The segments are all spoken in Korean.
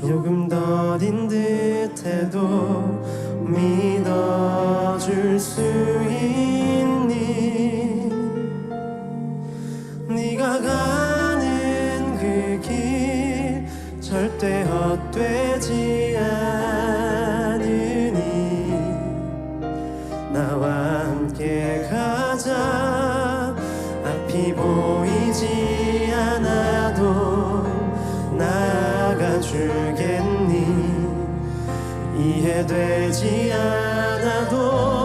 조금 더딘 듯해도 믿어줄 수 있. 주겠니? 이해되지 않아도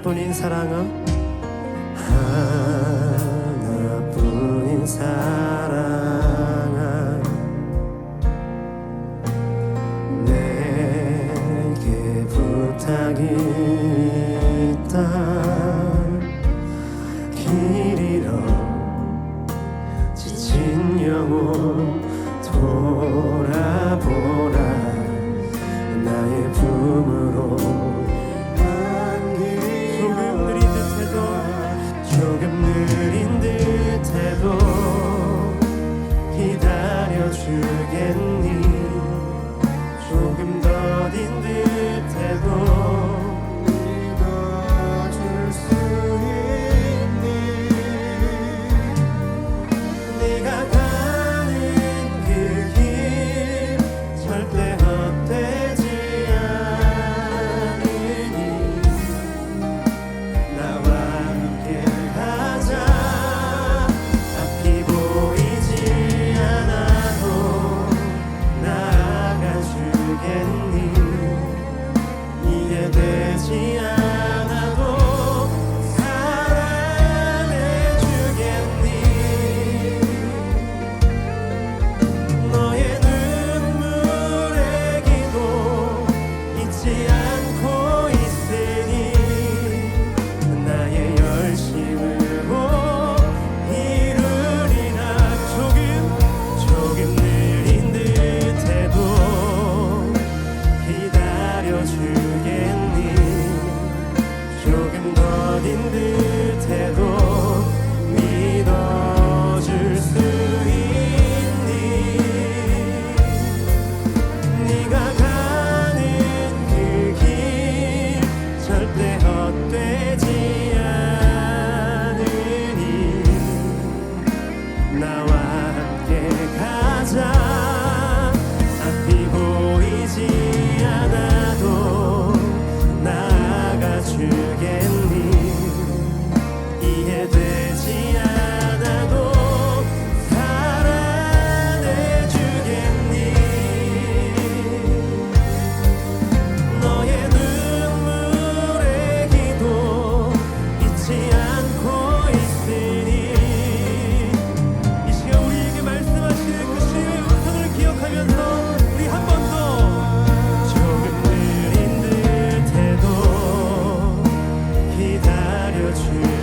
하나뿐인 사랑은 하나뿐인 사랑. in this. 기다려주